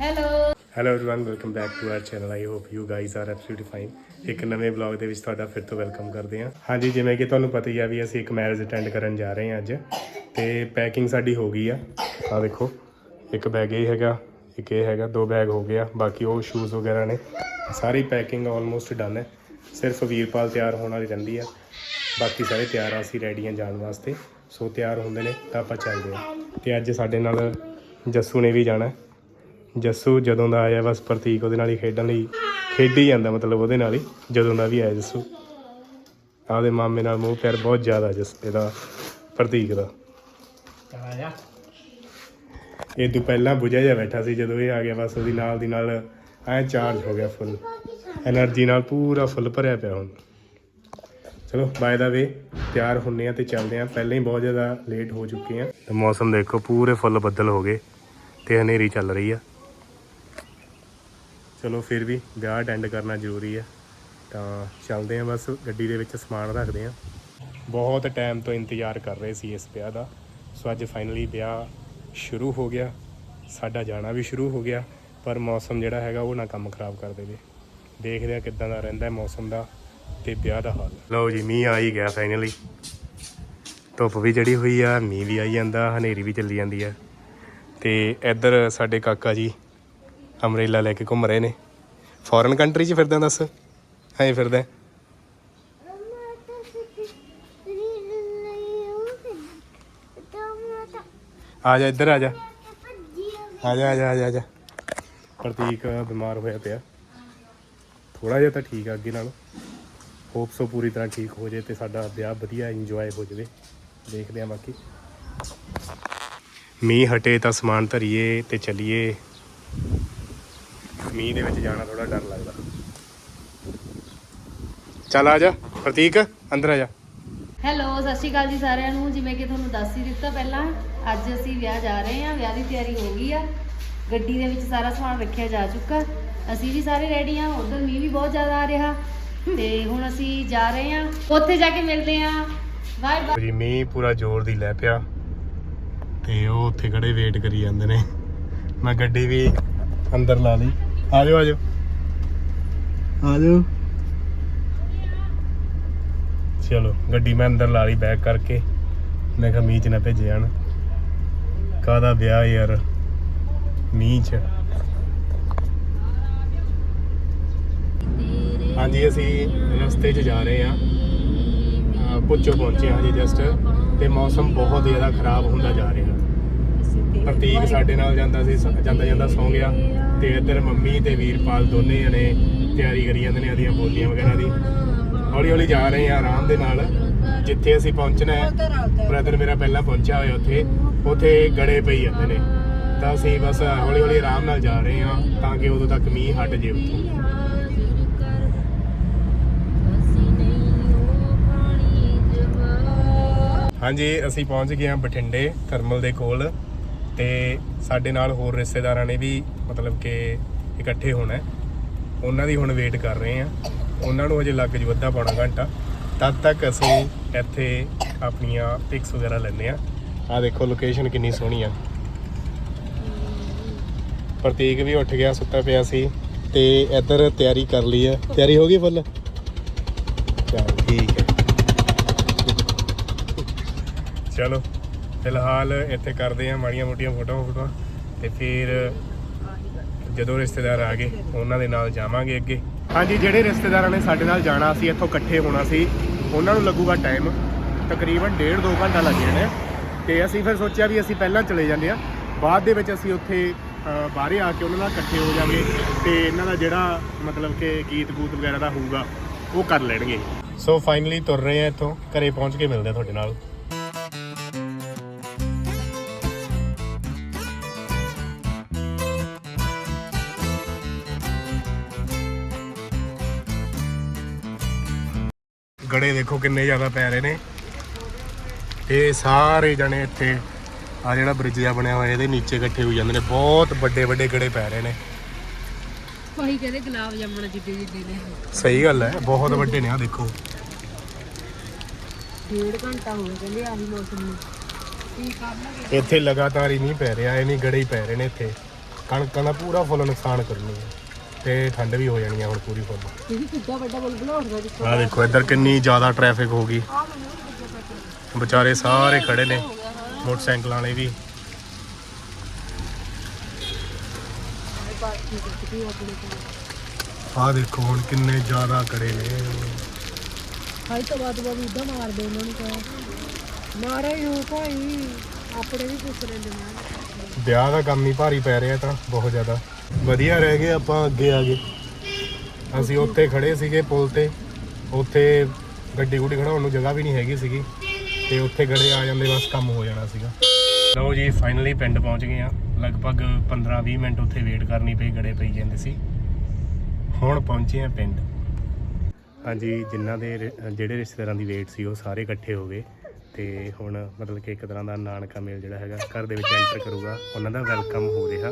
hello hello everyone welcome back to our channel I hope you guys are absolutely fine ਇੱਕ ਨਵੇਂ vlog ਦੇ ਵਿੱਚ ਤੁਹਾਡਾ ਫਿਰ ਤੋਂ ਵੈਲਕਮ ਕਰਦੇ ਹਾਂ ਹਾਂਜੀ ਜਿਵੇਂ ਕਿ ਤੁਹਾਨੂੰ ਪਤਾ ਹੀ ਆ ਵੀ ਅਸੀਂ ਇੱਕ ਮੈਰਿਜ ਅਟੈਂਡ ਕਰਨ ਜਾ ਰਹੇ ਹਾਂ ਅੱਜ ਤੇ ਪੈਕਿੰਗ ਸਾਡੀ ਹੋ ਗਈ ਆ ਆ ਦੇਖੋ ਇੱਕ ਬੈਗ ਇਹ ਹੈਗਾ ਇੱਕ ਇਹ ਹੈਗਾ ਦੋ ਬੈਗ ਹੋ ਗਿਆ ਬਾਕੀ ਉਹ ਸ਼ੂਜ਼ ਵਗੈਰਾ ਨੇ ਸਾਰੀ ਪੈਕਿੰਗ ਆਲਮੋਸਟ ਡਨ ਹੈ ਸਿਰਫ ਵੀਰਪਾਲ ਤਿਆਰ ਹੋਣ ਵਾਲੀ ਰਹਿੰਦੀ ਆ ਬਾਕੀ ਸਾਰੇ ਤਿਆਰ ਆ ਅਸੀਂ ਰੈਡੀ ਹਾਂ ਜਾਣ ਵਾਸਤੇ ਸੋ ਤਿਆਰ ਹੁੰਦੇ ਨੇ ਤਾਂ ਆਪਾਂ ਚੱਲਦੇ ਹਾਂ ਤੇ ਅੱਜ ਸਾਡੇ ਨਾਲ ਜੱਸੂ ਨੇ ਵੀ ਜਾਣਾ ਹੈ ਜੱਸੂ ਜਦੋਂ ਦਾ ਆਇਆ ਬਸ ਪ੍ਰਤੀਕ ਉਹਦੇ ਨਾਲ ਹੀ ਖੇਡਣ ਲਈ ਖੇਡੀ ਜਾਂਦਾ ਮਤਲਬ ਉਹਦੇ ਨਾਲ ਹੀ ਜਦੋਂ ਦਾ ਵੀ ਆਇਆ ਜੱਸੂ। ਆਪਦੇ ਮਾਮੇ ਨਾਲ ਮੂੰਹ ਪਿਆਰ ਬਹੁਤ ਜ਼ਿਆਦਾ ਜਸ ਇਹਦਾ ਪ੍ਰਤੀਕ ਦਾ। ਇਹ ਤੋਂ ਪਹਿਲਾਂ ਬੁਝਿਆ ਜਾ ਬੈਠਾ ਸੀ ਜਦੋਂ ਇਹ ਆ ਗਿਆ ਬਸ ਉਹਦੀ ਨਾਲ ਦੀ ਨਾਲ ਐ ਚਾਰਜ ਹੋ ਗਿਆ ਫੁੱਲ એનર્ਜੀ ਨਾਲ ਪੂਰਾ ਫੁੱਲ ਭਰਿਆ ਪਿਆ ਹੁਣ। ਚਲੋ ਬਾਏ ਦਾ ਵੇ ਤਿਆਰ ਹੁੰਨੇ ਆ ਤੇ ਚੱਲਦੇ ਆ। ਪਹਿਲਾਂ ਹੀ ਬਹੁਤ ਜ਼ਿਆਦਾ ਲੇਟ ਹੋ ਚੁੱਕੇ ਆ। ਮੌਸਮ ਦੇਖੋ ਪੂਰੇ ਫੁੱਲ ਬੱਦਲ ਹੋ ਗਏ ਤੇ ਹਨੇਰੀ ਚੱਲ ਰਹੀ ਆ। ਚਲੋ ਫਿਰ ਵੀ ਵਿਆਹ ਅਟੈਂਡ ਕਰਨਾ ਜ਼ਰੂਰੀ ਹੈ ਤਾਂ ਚੱਲਦੇ ਹਾਂ ਬਸ, ਗੱਡੀ ਦੇ ਵਿੱਚ ਸਮਾਨ ਰੱਖਦੇ ਹਾਂ ਬਹੁਤ ਟਾਈਮ ਤੋਂ ਇੰਤਜ਼ਾਰ ਕਰ ਰਹੇ ਸੀ ਇਸ ਵਿਆਹ ਦਾ। ਸੋ ਅੱਜ ਫਾਈਨਲੀ ਵਿਆਹ ਸ਼ੁਰੂ ਹੋ ਗਿਆ। ਸਾਡਾ ਜਾਣਾ ਵੀ ਸ਼ੁਰੂ ਹੋ ਗਿਆ, ਪਰ ਮੌਸਮ ਜਿਹੜਾ ਹੈਗਾ ਉਹ ਨਾ ਕੰਮ ਖਰਾਬ ਕਰ ਦੇਵੇ। ਦੇਖਦੇ ਹਾਂ ਕਿੱਦਾਂ ਦਾ ਰਹਿੰਦਾ ਹੈ ਮੌਸਮ ਦਾ ਤੇ ਵਿਆਹ ਦਾ ਹਾਲ। ਲਓ ਜੀ, ਮੀਂਹ ਆ ਹੀ ਗਿਆ ਫਾਈਨਲੀ ਧੁੱਪ ਵੀ ਜੜੀ ਹੋਈ ਆ, ਮੀਂਹ ਵੀ ਆਈ ਜਾਂਦਾ, ਹਨੇਰੀ ਵੀ ਚੱਲੀ ਜਾਂਦੀ ਆ। ਤੇ ਇੱਧਰ ਸਾਡੇ ਕਾਕਾ ਜੀ ਅਮਰੇਲਾ ਲੈ ਕੇ ਘੁੰਮ ਰਹੇ ਨੇ। ਫੋਰਨ ਕੰਟਰੀ 'ਚ ਫਿਰਦਾ ਦੱਸ ਐਂ ਫਿਰਦਾ। ਆ ਜਾ ਇੱਧਰ ਆ ਜਾ। ਆ ਜਾ ਆ ਜਾ ਆ ਜਾ, ਪ੍ਰਤੀਕ ਬਿਮਾਰ ਹੋਇਆ ਪਿਆ। ਥੋੜਾ ਜਿਹਾ ਤਾਂ ਠੀਕ ਆ ਅੱਗੇ ਨਾਲ। ਹੋਪਸ ਉਹ ਪੂਰੀ ਤਰ੍ਹਾਂ ਠੀਕ ਹੋ ਜੇ ਤੇ ਸਾਡਾ ਵਿਆਹ ਵਧੀਆ ਇੰਜੋਏ ਹੋ ਜਾਵੇ। ਦੇਖਦੇ ਆ ਬਾਕੀ। ਮੀਂਹ ਹਟੇ ਤਾਂ ਸਮਾਨ ਧਰੀਏ ਤੇ ਚਲੀਏ। ਮੀਂਹ ਦੇ ਵਿੱਚ ਜਾਣਾ ਥੋੜਾ ਡਰ ਲੱਗਦਾ। ਚੱਲ ਆ ਜਾ ਪ੍ਰਤੀਕ ਅੰਦਰ ਆ ਜਾ। ਹੈਲੋ ਸਤਿ ਸ਼੍ਰੀ ਅਕਾਲ ਜੀ ਸਾਰਿਆਂ ਨੂੰ। ਜਿਵੇਂ ਕਿ ਤੁਹਾਨੂੰ ਦੱਸ ਹੀ ਦਿੱਤਾ ਪਹਿਲਾਂ ਅੱਜ ਅਸੀਂ ਵਿਆਹ ਜਾ ਰਹੇ ਹਾਂ ਵਿਆਹ ਦੀ ਤਿਆਰੀ ਹੋ ਗਈ ਆ। ਗੱਡੀ ਦੇ ਵਿੱਚ ਸਾਰਾ ਸਮਾਨ ਰੱਖਿਆ ਜਾ ਚੁੱਕਾ। ਅਸੀਂ ਵੀ ਸਾਰੇ ਰੈਡੀ ਆ ਉਧਰ ਮੀਂਹ ਵੀ ਬਹੁਤ ਜ਼ਿਆਦਾ ਆ ਰਿਹਾ। ਤੇ ਹੁਣ ਅਸੀਂ ਜਾ ਰਹੇ ਹਾਂ ਉੱਥੇ ਜਾ ਕੇ ਮਿਲਦੇ ਹਾਂ। ਬਾਏ ਬਾਏ ਜੀ ਮੀਂਹ ਪੂਰਾ ਜ਼ੋਰ ਦੀ ਲੈ ਪਿਆ। ਤੇ ਉਹ ਉੱਥੇ ਖੜੇ ਵੇਟ ਕਰੀ ਜਾਂਦੇ ਨੇ। ਮੈਂ ਗੱਡੀ ਵੀ ਅੰਦਰ ਲਾ ਲਈ। ਆ ਜਾਓ ਆ ਜਾਓ ਆ ਜਾਓ ਚਲੋ ਗੱਡੀ ਮੈਂ ਅੰਦਰ ਲਾ ਲਈ ਬੈਕ ਕਰਕੇ। ਮੈਂ ਕਿਹਾ ਮੀਂਹ ਚ ਨਾ ਭੇਜੇ ਜਾਣ। ਕਾਹਦਾ ਵਿਆਹ ਯਾਰ? ਮੀਂਹ ਚ। ਹਾਂਜੀ ਅਸੀਂ ਰਸਤੇ 'ਚ ਜਾ ਰਹੇ ਅਹ ਪੁੱਛੋ ਪਹੁੰਚੇ ਹਾਂ ਜੀ ਜਸਟ ਤੇ ਮੌਸਮ ਬਹੁਤ ਜ਼ਿਆਦਾ ਖਰਾਬ ਹੁੰਦਾ ਜਾ ਰਿਹਾ। ਪ੍ਰਤੀਕ ਸਾਡੇ ਨਾਲ ਜਾਂਦਾ ਸੀ ਜਾਂਦਾ ਜਾਂਦਾ ਸੌਂ ਗਿਆ। ਤੇ ਇੱਧਰ ਮੰਮੀ ਤੇ ਵੀਰਪਾਲ ਦੋਨੇ ਜਣੇ ਤਿਆਰੀ ਕਰੀ ਜਾਂਦੇ ਨੇ ਉਹਦੀਆਂ ਬੋਲੀਆਂ ਵਗੈਰਾ ਦੀ। ਹੌਲੀ ਹੌਲੀ ਜਾ ਰਹੇ ਹਾਂ ਆਰਾਮ ਦੇ ਨਾਲ। ਜਿੱਥੇ ਅਸੀਂ ਪਹੁੰਚਣਾ ਹੈ ਬ੍ਰਦਰ ਮੇਰਾ ਪਹਿਲਾਂ ਪਹੁੰਚਿਆ ਹੋਇਆ ਉੱਥੇ ਉੱਥੇ ਗੜੇ ਪਈ ਜਾਂਦੇ ਨੇ। ਤਾਂ ਅਸੀਂ ਬਸ ਹੌਲੀ ਹੌਲੀ ਆਰਾਮ ਨਾਲ ਜਾ ਰਹੇ ਹਾਂ ਤਾਂ ਕਿ ਉਦੋਂ ਤੱਕ ਮੀਂਹ ਹਟ ਜੇ ਉੱਥੋਂ। ਹਾਂਜੀ ਅਸੀਂ ਪਹੁੰਚ ਗਏ ਹਾਂ ਬਠਿੰਡੇ ਥਰਮਲ ਦੇ ਕੋਲ। ਤੇ ਸਾਡੇ ਨਾਲ ਹੋਰ ਰਿਸ਼ਤੇਦਾਰਾਂ ਨੇ ਵੀ ਮਤਲਬ ਕਿ ਇਕੱਠੇ ਹੋਣਾ ਹੈ। ਉਹਨਾਂ ਦੀ ਹੁਣ ਵੇਟ ਕਰ ਰਹੇ ਹਾਂ। ਉਹਨਾਂ ਨੂੰ ਅਜੇ ਲੱਗ ਜੂ ਅੱਧਾ ਪੌਣਾ ਘੰਟਾ। ਤਦ ਤੱਕ ਅਸੀਂ ਇੱਥੇ ਆਪਣੀਆਂ ਪਿਕਸ ਵਗੈਰਾ ਲੈਂਦੇ ਆ ਆ ਦੇਖੋ ਲੋਕੇਸ਼ਨ ਕਿੰਨੀ ਸੋਹਣੀ ਆ। ਪ੍ਰਤੀਕ ਵੀ ਉੱਠ ਗਿਆ, ਸੁੱਤਾ ਪਿਆ ਸੀ ਤੇ ਇੱਧਰ ਤਿਆਰੀ ਕਰ ਲਈ ਹੈ ਤਿਆਰੀ ਹੋ ਗਈ ਫੁੱਲ? ਚਲ ਠੀਕ ਹੈ। ਚਲੋ। ਫਿਲਹਾਲ ਇੱਥੇ ਕਰਦੇ ਆ ਮਾੜੀਆਂ ਮੋਟੀਆਂ ਫੋਟੋਆਂ ਫੋਟੋਆਂ ਤੇ ਫਿਰ ਜਦੋਂ ਰਿਸ਼ਤੇਦਾਰ ਆ ਗਏ ਉਹਨਾਂ ਦੇ ਨਾਲ ਜਾਵਾਂਗੇ ਅੱਗੇ। ਹਾਂਜੀ ਜਿਹੜੇ ਰਿਸ਼ਤੇਦਾਰਾਂ ਨੇ ਸਾਡੇ ਨਾਲ ਜਾਣਾ ਸੀ ਇੱਥੋਂ ਇਕੱਠੇ ਹੋਣਾ ਸੀ। ਉਹਨਾਂ ਨੂੰ ਲੱਗੂਗਾ ਟਾਈਮ ਤਕਰੀਬਨ 1.5 2 ਘੰਟਾ ਲੱਗ ਜਾਣਾ ਤੇ ਅਸੀਂ ਫਿਰ ਸੋਚਿਆ ਵੀ ਅਸੀਂ ਪਹਿਲਾਂ ਚਲੇ ਜਾਂਦੇ ਆ ਬਾਅਦ ਦੇ ਵਿੱਚ ਅਸੀਂ ਉੱਥੇ ਅ, ਬਾਹਰੇ ਆ ਕੇ ਉਹਨਾਂ ਨਾਲ ਇਕੱਠੇ ਹੋ ਜਾਵਾਂਗੇ ਤੇ ਇਹਨਾਂ ਦਾ ਜਿਹੜਾ ਮਤਲਬ ਕਿ ਗੀਤ ਗੂਤ ਵਗੈਰਾ ਦਾ ਹੋਊਗਾ ਉਹ ਕਰ ਲੈਣਗੇ। ਸੋ ਫਾਈਨਲੀ ਤੁਰ ਰਹੇ ਆ ਇੱਥੋਂ। ਘਰੇ ਪਹੁੰਚ ਕੇ ਮਿਲਦੇ ਆ ਤੁਹਾਡੇ ਨਾਲ। ਗੜੇ ਦੇਖੋ ਕਿੰਨੇ ਜ਼ਿਆਦਾ ਪੈ ਰਹੇ ਨੇ। ਇਹ ਸਾਰੇ ਜਣੇ ਇੱਥੇ ਆ ਜਿਹੜਾ ਬ੍ਰਿਜ ਜਿਹਾ ਬਣਿਆ ਹੋਇਆ ਇਹਦੇ ਨੀਚੇ ਇਕੱਠੇ ਹੋ ਜਾਂਦੇ ਨੇ। ਬਹੁਤ ਵੱਡੇ ਵੱਡੇ ਗੜੇ ਪੈ ਰਹੇ ਨੇ। ਕੋਈ ਕਹਿੰਦੇ ਗੁਲਾਬ ਜਾਮਣ ਜਿੱਡੇ ਜਿੱਡੇ ਨੇ। ਸਹੀ ਗੱਲ ਹੈ ਬਹੁਤ ਵੱਡੇ ਨੇ ਆ ਦੇਖੋ। ਡੇਢ ਘੰਟਾ ਹੋ ਗਿਆ ਕਹਿੰਦੇ ਆਹੀ ਮੌਸਮ ਨੂੰ। ਕੀ ਕਰਨਾ ਇੱਥੇ ਲਗਾਤਾਰ ਹੀ ਨਹੀਂ ਪੈ ਰਿਹਾ ਇਹ ਨਹੀਂ ਗੜੇ ਹੀ ਪੈ ਰਹੇ ਨੇ ਇੱਥੇ। ਕਣਕਾਂ ਦਾ ਪੂਰਾ ਫੁੱਲ ਨੁਕਸਾਨ ਕਰਨੀ ਹੈ ਤੇ ਠੰਡ ਵੀ ਹੋ ਜਾਣੀ ਆ ਹੁਣ ਪੂਰੀ ਫੁੱਲ ਤੁਸੀਂ ਕਿੱਡਾ ਵੱਡਾ ਬੁਲਬੁਲਾ ਉੱਠਦਾ ਜਿੱਥੋਂ ਆ ਦੇਖੋ ਇੱਧਰ ਕਿੰਨੀ ਜ਼ਿਆਦਾ ਟ੍ਰੈਫਿਕ ਹੋ ਗਈ। ਵਿਚਾਰੇ ਸਾਰੇ ਖੜੇ ਨੇ ਮੋਟਰਸਾਈਕਲਾਂ ਵਾਲੇ ਵੀ। ਆ ਦੇਖੋ ਹੁਣ ਕਿੰਨੇ ਜ਼ਿਆਦਾ ਖੜੇ ਨੇ। ਹਾਈ ਤੋਂ ਬਾਅਦ ਬਾਅਦ ਉਦਾਂ ਮਾਰਦੇ ਉਹਨਾਂ ਨੂੰ ਕਹਾਂ ਮਾਰੇ ਹੋ ਭਾਈ ਆਪਣੇ ਵੀ ਪੁੱਛ ਲੈਂਦੇ ਨੇ। ਵਿਆਹ ਦਾ ਕੰਮ ਹੀ ਭਾਰੀ ਪੈ ਰਿਹਾ ਤਾਂ ਬਹੁਤ ਜ਼ਿਆਦਾ। ਵਧੀਆ ਰਹਿ ਗਏ ਆਪਾਂ ਅੱਗੇ ਆ ਗਏ। ਅਸੀਂ ਉੱਥੇ ਖੜੇ ਸੀਗੇ ਪੁਲ ਤੇ। ਉੱਥੇ ਗੱਡੀ ਗੁੱਡੀ ਖੜਾਉਣ ਨੂੰ ਜਗ੍ਹਾ ਵੀ ਨਹੀਂ ਹੈਗੀ ਸੀਗੀ। ਤੇ ਉੱਥੇ ਗੜੇ ਆ ਜਾਂਦੇ ਬਸ ਕੰਮ ਹੋ ਜਾਣਾ ਸੀਗਾ। ਲਓ ਜੀ ਫਾਈਨਲੀ ਪਿੰਡ ਪਹੁੰਚ ਗਏ ਆ। ਲਗਭਗ 15-20 ਮਿੰਟ ਉੱਥੇ ਵੇਟ ਕਰਨੀ ਪਈ ਗੜੇ ਪਈ ਜਾਂਦੇ ਸੀ। ਹੁਣ ਪਹੁੰਚੇ ਆ ਪਿੰਡ। ਹਾਂਜੀ ਜਿਨ੍ਹਾਂ ਦੇ ਜਿਹੜੇ ਰਿਸ਼ਤੇਦਾਰਾਂ ਦੀ ਵੇਟ ਸੀ ਉਹ ਸਾਰੇ ਇਕੱਠੇ ਹੋ ਗਏ। ਤੇ ਹੁਣ ਮਤਲਬ ਕਿ ਇੱਕ ਤਰ੍ਹਾਂ ਦਾ ਨਾਨਕਾ ਮੇਲ ਜਿਹੜਾ ਹੈਗਾ ਘਰ ਦੇ ਵਿੱਚ ਐਂਟਰ ਕਰੂਗਾ। ਉਹਨਾਂ ਦਾ ਵੈਲਕਮ ਹੋ ਰਿਹਾ।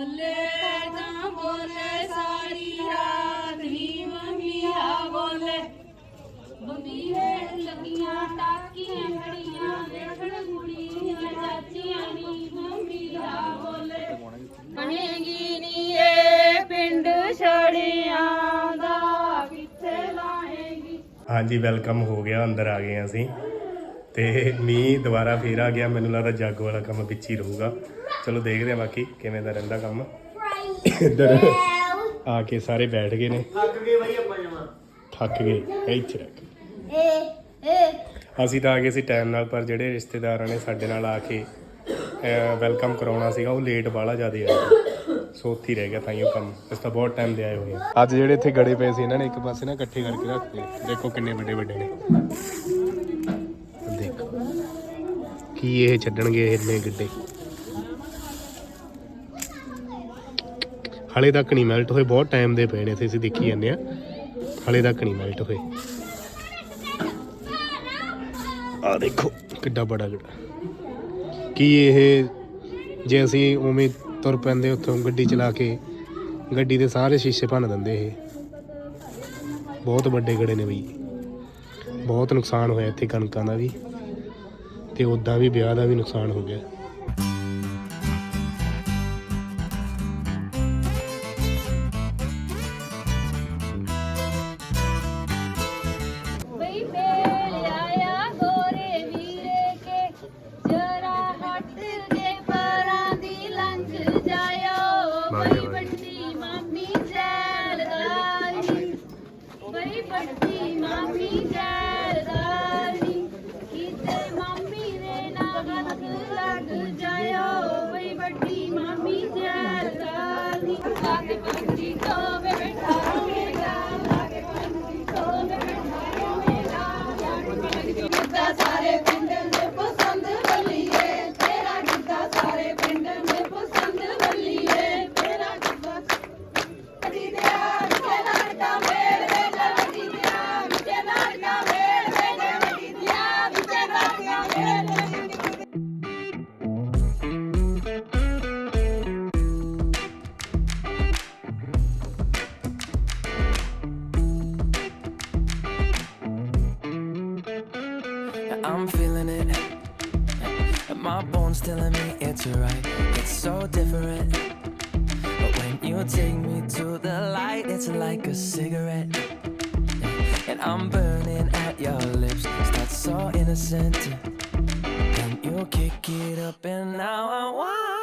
ਬੋਲੇ ਤਾਂ ਬੋਲੇ, ਸਾਰੀ ਰਾਤ ਨੀ ਮਮੀਆ ਬੋਲੇ। ਬੰਬੀਰੇ ਲੱਗੀਆਂ ਟਾਕੀਆਂ ਖੜੀਆਂ ਦੇਖਣ ਕੁੜੀਆਂ ਚਾਚੀਆਂ ਨੀ ਮੰਮੀਆਂ ਬੋਲੇ। ਬਣੇਗੀ ਨੀ ਇਹ ਪਿੰਡ ਛੜਿਆਂ ਦਾ, ਕਿੱਥੇ ਲਾਏਗੀ? ਹਾਂਜੀ, ਵੈਲਕਮ ਹੋ ਗਿਆ, ਅੰਦਰ ਆ ਗਏ ਅਸੀਂ। ਤੇ ਮੀਂਹ ਦੁਬਾਰਾ ਫੇਰ ਆ ਗਿਆ ਮੈਨੂੰ ਲੱਗਦਾ ਜਾਗੋ ਵਾਲਾ ਕੰਮ ਵਿੱਚ ਹੀ ਰਹੂਗਾ। ਚਲੋ ਦੇਖਦੇ ਹਾਂ ਬਾਕੀ ਕਿਵੇਂ ਦਾ ਰਹਿੰਦਾ ਕੰਮ। ਇੱਧਰ ਆ ਕੇ ਸਾਰੇ ਬੈਠ ਗਏ ਨੇ। ਥੱਕ ਗਏ ਬਾਈ ਆਪਾਂ ਜਮਾ। ਥੱਕ ਗਏ ਇੱਥੇ ਰੱਖ। ਅਸੀਂ ਤਾਂ ਆ ਗਏ ਸੀ ਟਾਈਮ ਨਾਲ ਪਰ ਜਿਹੜੇ ਰਿਸ਼ਤੇਦਾਰਾਂ ਨੇ ਸਾਡੇ ਨਾਲ ਆ ਕੇ ਵੈਲਕਮ ਕਰਾਉਣਾ ਸੀਗਾ ਉਹ ਲੇਟ ਬਾਹਲਾ ਜ਼ਿਆਦਾ ਆਇਆ ਸੋ ਉੱਥੇ ਹੀ ਰਹਿ ਗਿਆ ਤਾਂ ਹੀ ਉਹ ਕੰਮ। ਇਸ ਤਾਂ ਬਹੁਤ ਟਾਈਮ ਦੇ ਆਏ ਹੋਏ ਆ। ਅੱਜ ਜਿਹੜੇ ਇੱਥੇ ਗੜੇ ਪਏ ਸੀ ਇਹਨਾਂ ਨੇ ਇੱਕ ਪਾਸੇ ਨਾ ਇਕੱਠੇ ਕਰਕੇ ਰੱਖਦੇ ਦੇਖੋ ਕਿੰਨੇ ਵੱਡੇ ਵੱਡੇ ਨੇ। ਕੀ ਇਹ ਛੱਡਣਗੇ ਇਹ ਇੰਨੇ ਗੱਡੇ ਹਲੇ ਤੱਕ ਨਹੀਂ ਮੈਲਟ ਹੋਏ, ਬਹੁਤ ਟਾਈਮ ਦੇ ਪਏ ਨੇ ਇੱਥੇ, ਅਸੀਂ ਦੇਖੀ ਜਾਂਦੇ ਆ ਹਲੇ ਤੱਕ ਨਹੀਂ ਮੈਲਟ ਹੋਏ। ਆ ਦੇਖੋ, ਕਿੱਡਾ ਬੜਾ ਗੱਡਾ ਕੀ ਇਹ ਜੇ ਅਸੀਂ ਉਵੇਂ ਤੁਰ ਪੈਂਦੇ ਉੱਥੋਂ ਗੱਡੀ ਚਲਾ ਕੇ, ਗੱਡੀ ਦੇ ਸਾਰੇ ਸ਼ੀਸ਼ੇ ਭੰਨ ਦਿੰਦੇ ਇਹ। ਬਹੁਤ ਵੱਡੇ ਗੜੇ ਨੇ ਬਈ। ਬਹੁਤ ਨੁਕਸਾਨ ਹੋਇਆ ਇੱਥੇ ਕਣਕਾਂ ਦਾ ਵੀ। ਅਤੇ ਉੱਦਾਂ ਵੀ ਵਿਆਹ ਦਾ ਵੀ ਨੁਕਸਾਨ ਹੋ ਗਿਆ। I'm feeling it. My bones telling me it's right. It's so different. But when you take me to the light, it's like a cigarette. And I'm burning at your lips. That's so innocent. Then you kick it up, and now I want.